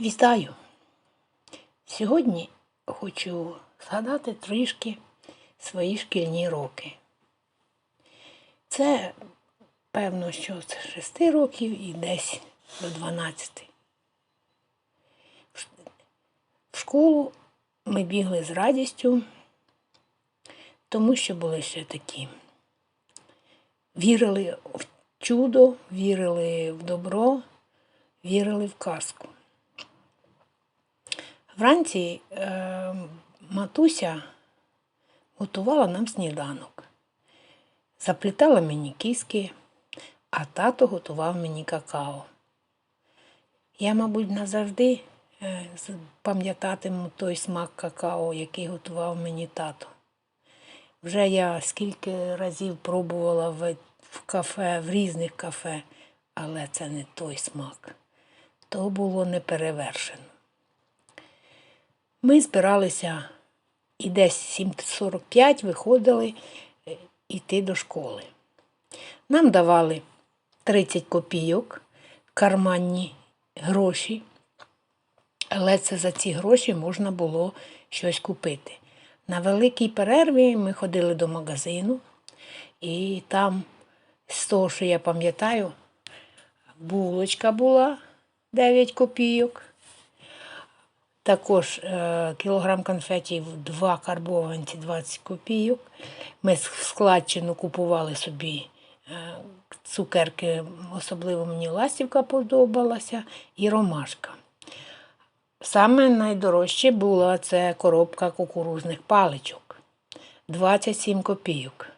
Вітаю! Сьогодні хочу згадати трішки свої шкільні роки. Це, певно, що з 6 років і десь до 12. В школу ми бігли з радістю, тому що були ще такі. Вірили в чудо, вірили в добро, вірили в казку. Вранці е, матуся готувала нам сніданок, заплітала мені кіски, а тато готував мені какао. Я, мабуть, назавжди е, пам'ятатиму той смак какао, який готував мені тато. Вже я скільки разів пробувала в, кафе, в різних кафе, але це не той смак. То було неперевершено. Ми збиралися і десь 7.45 виходили е, йти до школи. Нам давали 30 копійок, карманні гроші, але це за ці гроші можна було щось купити. На великій перерві ми ходили до магазину, і там, з того, що я пам'ятаю, булочка була 9 копійок. Також е, кілограм конфетів, два карбованці 20 копійок. Ми в складчину купували собі е, цукерки, особливо мені ластівка подобалася, і ромашка. Саме найдорожче була це коробка кукурузних паличок 27 копійок.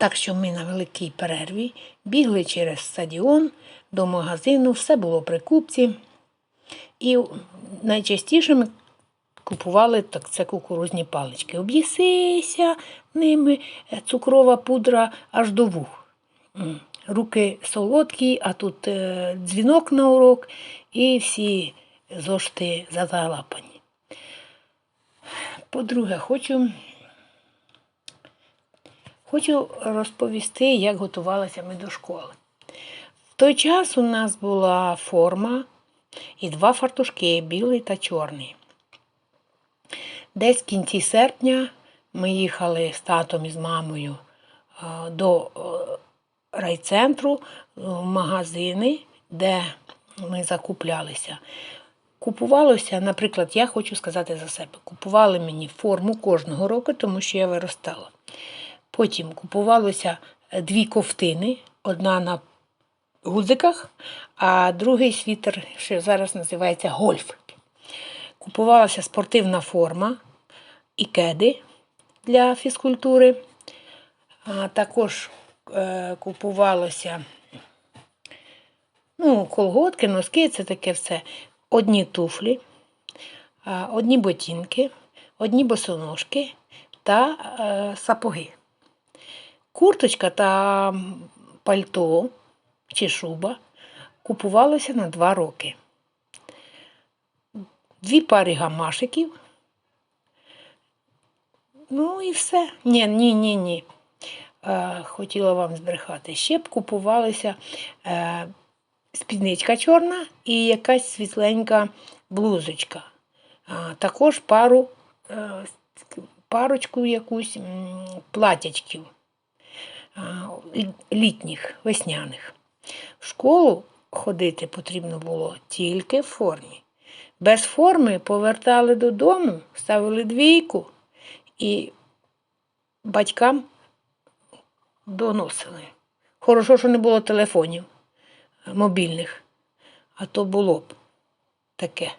Так що ми на великій перерві бігли через стадіон до магазину, все було при купці. І найчастіше ми купували так це кукурузні палички. Об'їсися ними, е, цукрова пудра аж до вух. Руки солодкі, а тут е, дзвінок на урок, і всі зошти залапані. По-друге, хочу Хочу розповісти, як готувалися ми до школи. В той час у нас була форма і два фартушки білий та чорний. Десь в кінці серпня ми їхали з татом і з мамою до райцентру в магазини, де ми закуплялися. Купувалося, наприклад, я хочу сказати за себе, купували мені форму кожного року, тому що я виростала. Потім купувалося е, дві ковтини, одна на гудзиках, а другий світер, що зараз називається гольф. Купувалася спортивна форма і кеди для фізкультури. А також е, купувалося ну, колготки, носки, це таке все. Одні туфлі, одні ботинки, одні босоножки та е, сапоги. Курточка та пальто чи шуба купувалися на два роки. Дві пари гамашиків. Ну і все. Ні, ні, ні, ні. Е, хотіла вам збрехати. Ще б купувалися е, спідничка чорна і якась світленька блузочка. А, також пару, е, парочку якусь платячків літніх, весняних. В школу ходити потрібно було тільки в формі. Без форми повертали додому, ставили двійку і батькам доносили. Хорошо, що не було телефонів мобільних, а то було б таке.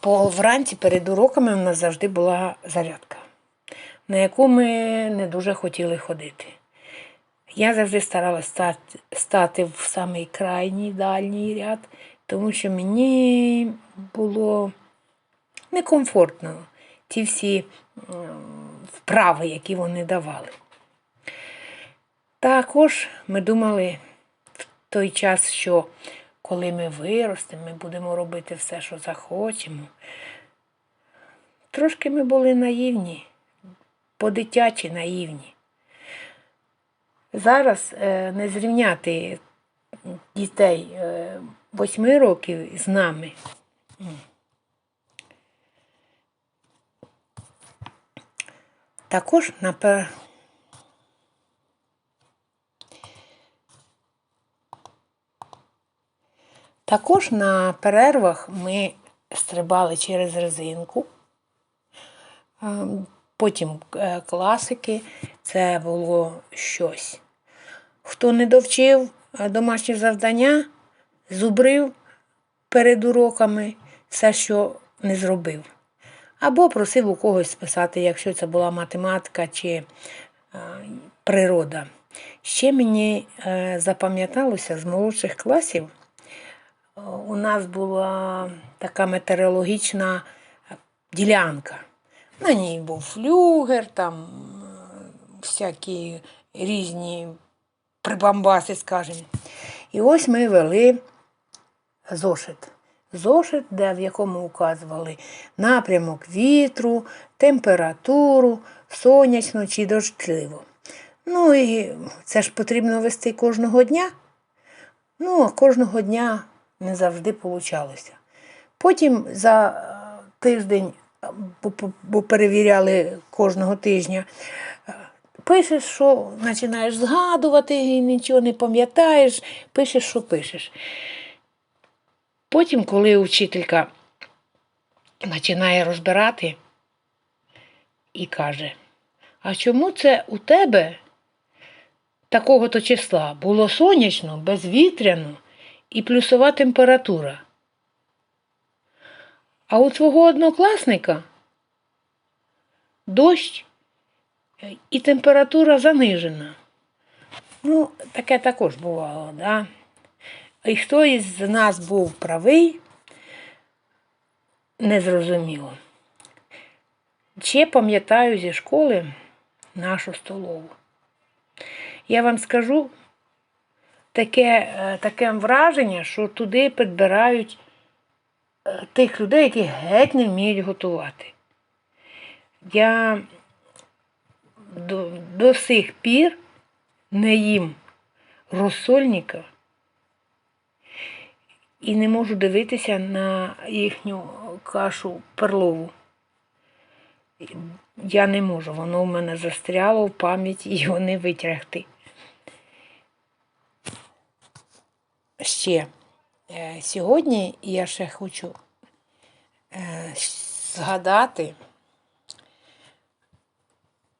По вранці перед уроками в нас завжди була зарядка, на яку ми не дуже хотіли ходити. Я завжди старалася стати, стати в самий крайній дальній ряд, тому що мені було некомфортно ті всі вправи, які вони давали. Також ми думали в той час, що коли ми виростемо, ми будемо робити все, що захочемо. Трошки ми були наївні, по-дитячі наївні. зараз е, не зрівняти дітей е, восьми років з нами. Також напер... Також на перервах ми стрибали через резинку. Потім е, класики це було щось. Хто не довчив е, домашнє завдання, зубрив перед уроками все, що не зробив. Або просив у когось списати, якщо це була математика чи е, природа. Ще мені запам'яталося з молодших класів. У нас була така метеорологічна ділянка. На ній був флюгер, там е, всякі різні прибамбаси, скажімо. І ось ми вели зошит. Зошит, де в якому указували напрямок вітру, температуру, сонячно чи дощливо. Ну і це ж потрібно вести кожного дня. Ну, а кожного дня не завжди получалося. Потім за е, тиждень, бо, перевіряли кожного тижня, пишеш, що починаєш згадувати і нічого не пам'ятаєш, пишеш, що пишеш. Потім, коли вчителька починає розбирати і каже, а чому це у тебе такого-то числа було сонячно, безвітряно і плюсова температура? А у твого однокласника дощ е, і температура занижена. Ну, таке також бувало, да? І хто із нас був правий, незрозуміло. Ще пам'ятаю зі школи нашу столову. Я вам скажу таке, е, таке враження, що туди підбирають тих людей, які геть не вміють готувати. Я до, до сих пір не їм розсольника і не можу дивитися на їхню кашу перлову. Я не можу, воно в мене застряло в пам'яті його не витягти. Ще сьогодні я ще хочу е, згадати,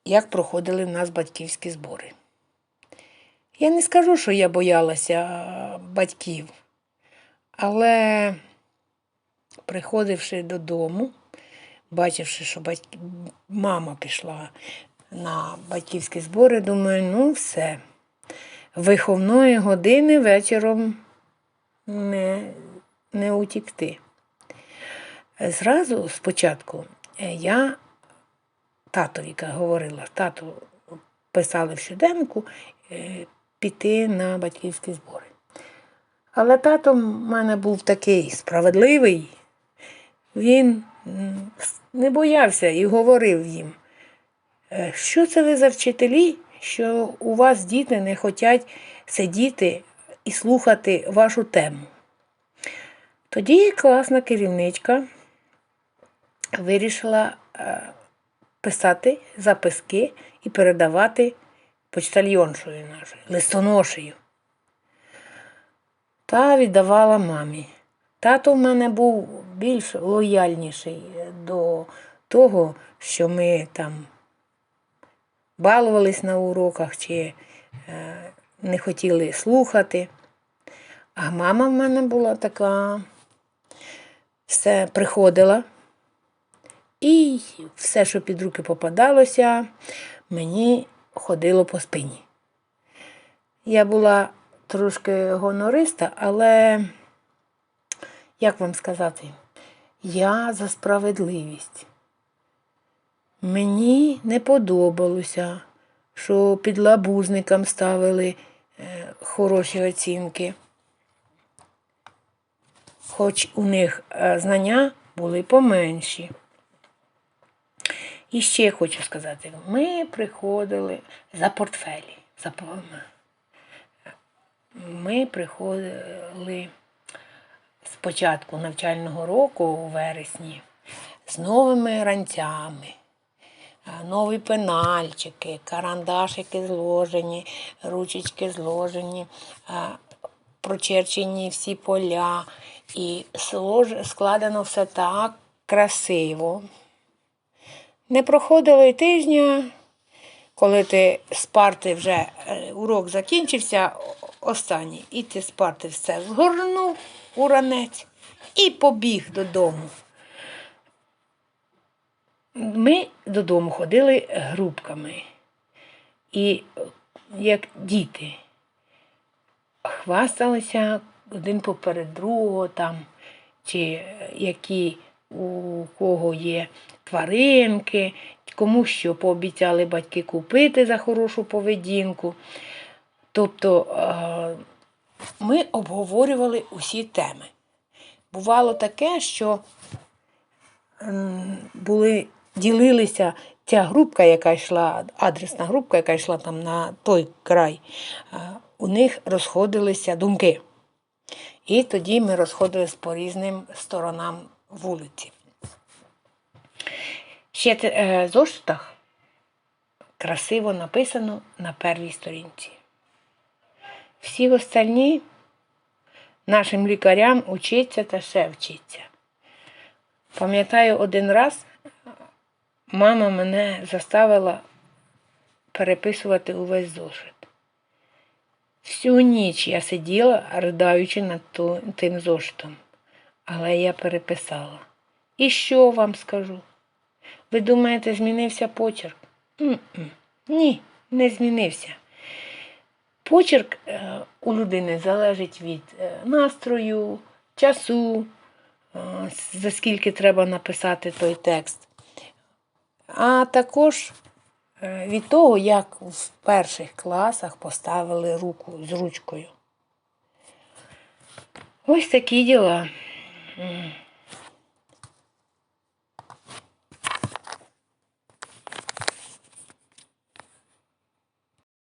як проходили в нас батьківські збори. Я не скажу, що я боялася е, батьків, але приходивши додому, бачивши, що батьки... мама пішла на батьківські збори, думаю, ну все. Виховної години вечором не, не утікти. Зразу спочатку е, я татові говорила, тату писали в щоденнику е, піти на батьківські збори. Але тато в мене був такий справедливий, він не боявся і говорив їм, «Е, що це ви за вчителі, що у вас діти не хочуть сидіти і слухати вашу тему. Тоді класна керівничка вирішила е, писати записки і передавати почтальйоншою нашою, листоношею. Та віддавала мамі. Тато в мене був більш лояльніший до того, що ми там балувались на уроках чи е, не хотіли слухати. А мама в мене була така, все приходила. І все, що під руки попадалося, мені ходило по спині. Я була трошки гонориста, але, як вам сказати, я за справедливість. Мені не подобалося, що під лабузникам ставили е, хороші оцінки. Хоч у них е, знання були поменші. І ще хочу сказати, ми приходили за портфелі. За, ми приходили з початку навчального року у вересні з новими ранцями. А, Нові пенальчики, карандашики зложені, ручечки зложені, прочерчені всі поля. І складено все так красиво. Не проходило і тижня, коли ти з парти вже е, урок закінчився, останній, і ти з парти все згорнув у ранець і побіг додому. Ми додому ходили групками. І як діти хвасталися один поперед другого там, чи які у кого є тваринки, кому що пообіцяли батьки купити за хорошу поведінку. Тобто е, ми обговорювали усі теми. Бувало таке, що були, ділилися ця групка, яка йшла, адресна групка, яка йшла там на той край, е, у них розходилися думки. І тоді ми розходились по різним сторонам вулиці. Ще е, в зошитах красиво написано на первій сторінці. Всі остальні нашим лікарям учиться та ще вчиться. Пам'ятаю, один раз мама мене заставила переписувати увесь зошит. Всю ніч я сиділа, придаючи над тим зошитом, але я переписала. І що вам скажу? Ви думаєте, змінився почерк? Ні, не змінився. Почерк е, у людини залежить від е, настрою, часу, е, за скільки треба написати той текст. А також е, від того, як в перших класах поставили руку з ручкою. Ось такі діла.